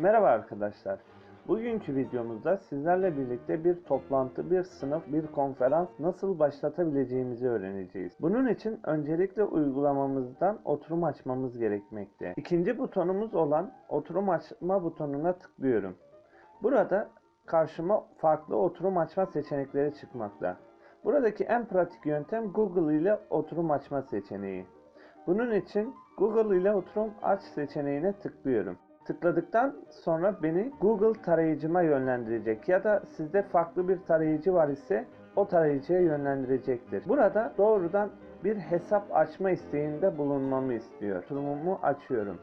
Merhaba arkadaşlar. Bugünkü videomuzda sizlerle birlikte bir toplantı, bir sınıf, bir konferans nasıl başlatabileceğimizi öğreneceğiz. Bunun için öncelikle uygulamamızdan oturum açmamız gerekmekte. İkinci butonumuz olan oturum açma butonuna tıklıyorum. Burada karşıma farklı oturum açma seçenekleri çıkmakta. Buradaki en pratik yöntem Google ile oturum açma seçeneği. Bunun için Google ile oturum aç seçeneğine tıklıyorum. Tıkladıktan sonra beni Google tarayıcıma yönlendirecek ya da sizde farklı bir tarayıcı var ise o tarayıcıya yönlendirecektir. Burada doğrudan bir hesap açma isteğinde bulunmamı istiyor. Oturumumu açıyorum.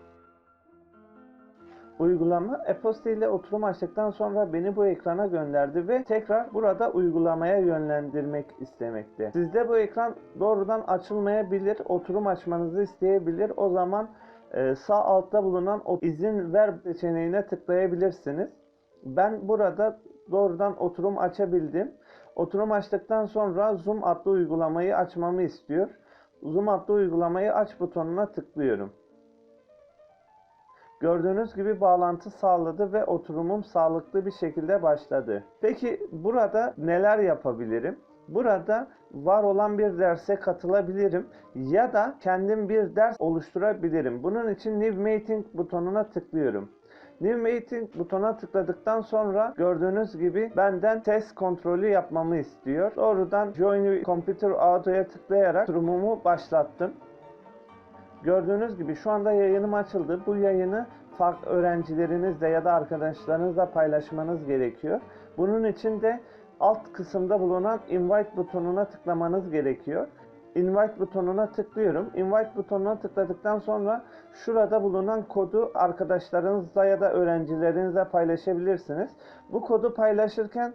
Uygulama e-posta ile oturum açtıktan sonra beni bu ekrana gönderdi ve tekrar burada uygulamaya yönlendirmek istemekte. Sizde bu ekran doğrudan açılmayabilir, oturum açmanızı isteyebilir. O zaman sağ altta bulunan o izin ver seçeneğine tıklayabilirsiniz. Ben burada doğrudan oturum açabildim. Oturum açtıktan sonra Zoom adlı uygulamayı açmamı istiyor. Zoom adlı uygulamayı aç butonuna tıklıyorum. Gördüğünüz gibi bağlantı sağladı ve oturumum sağlıklı bir şekilde başladı. Peki burada neler yapabilirim? Burada var olan bir derse katılabilirim ya da kendim bir ders oluşturabilirim. Bunun için New Meeting butonuna tıklıyorum. New Meeting butona tıkladıktan sonra gördüğünüz gibi benden test kontrolü yapmamı istiyor. Doğrudan Join Computer Audio'ya tıklayarak durumumu başlattım. Gördüğünüz gibi şu anda yayınım açıldı. Bu yayını farklı öğrencilerinizle ya da arkadaşlarınızla paylaşmanız gerekiyor. Bunun için de alt kısımda bulunan invite butonuna tıklamanız gerekiyor. Invite butonuna tıklıyorum. Invite butonuna tıkladıktan sonra şurada bulunan kodu arkadaşlarınızla ya da öğrencilerinizle paylaşabilirsiniz. Bu kodu paylaşırken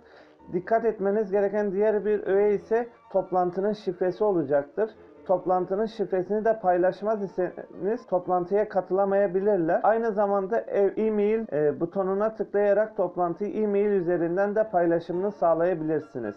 dikkat etmeniz gereken diğer bir öğe ise toplantının şifresi olacaktır toplantının şifresini de paylaşmaz iseniz toplantıya katılamayabilirler. Aynı zamanda e-mail e, butonuna tıklayarak toplantıyı e-mail üzerinden de paylaşımını sağlayabilirsiniz.